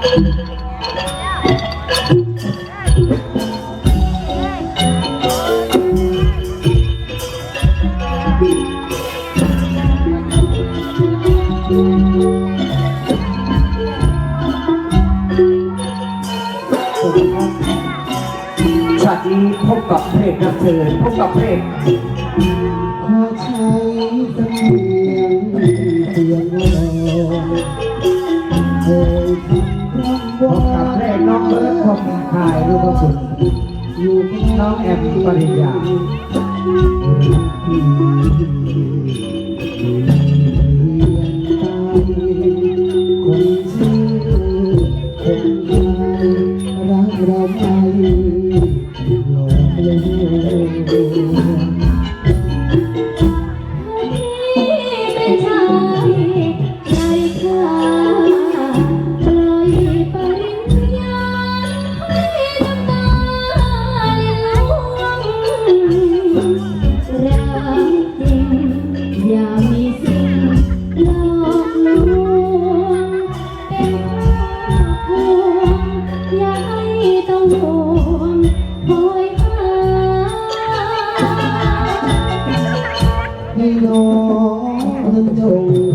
สวัสากนี้พบกับเพลงรับเชิพบกับเพลงขอใช้สำเนียงเสียงเรา พบกับพระกน้องเบิร์ดคมหายรูปสุดอยู่ที่น้องแอมปริญญา know the door.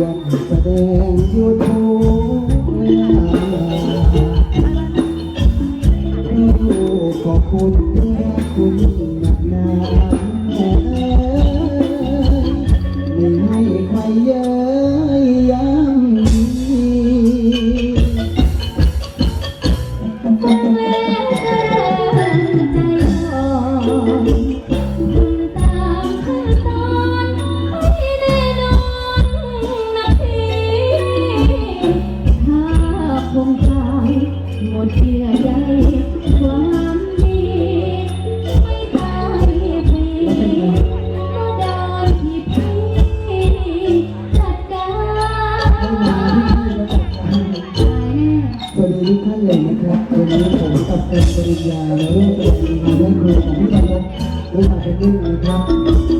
วันแสดงยั่วโยาและเรื่องการทำงานและเรื่องการที่จะรู้จักเป็นเรื่องนะครับ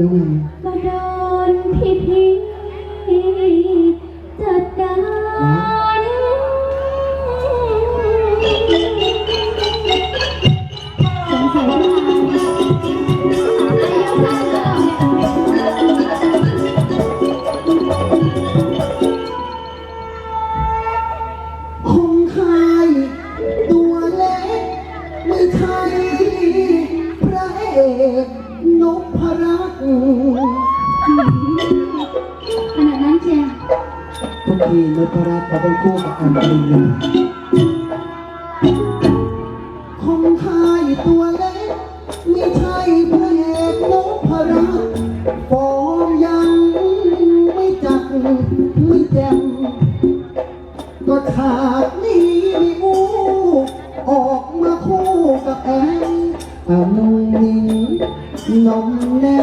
problema é. พรัตน์เขาเป็นคู่กับอันปรีคงคายตัวเล็กไม่ใช่พระเอกนพรัตน์ฟอมยังไม่จัดไม่แจ่มก็ฉากนี้มีอู้ออกมาคู่กับแอนอนุ่งนิ่งนมแน่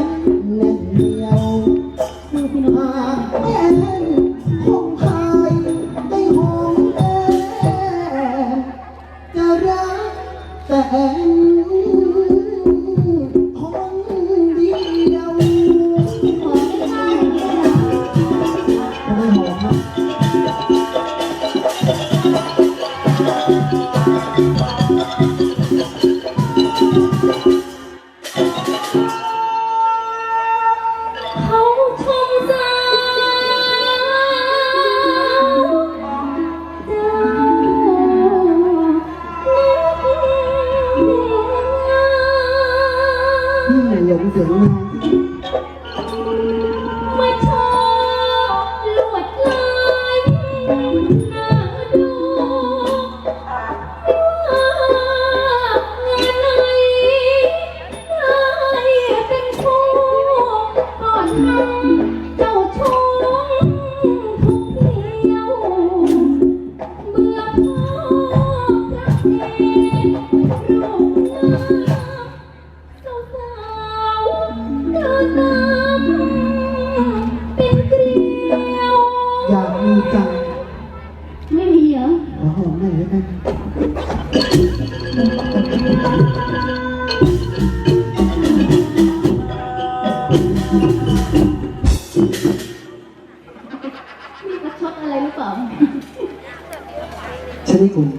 เขาชมสาวเจ้าเนื้อนี่หลงเสียงนาง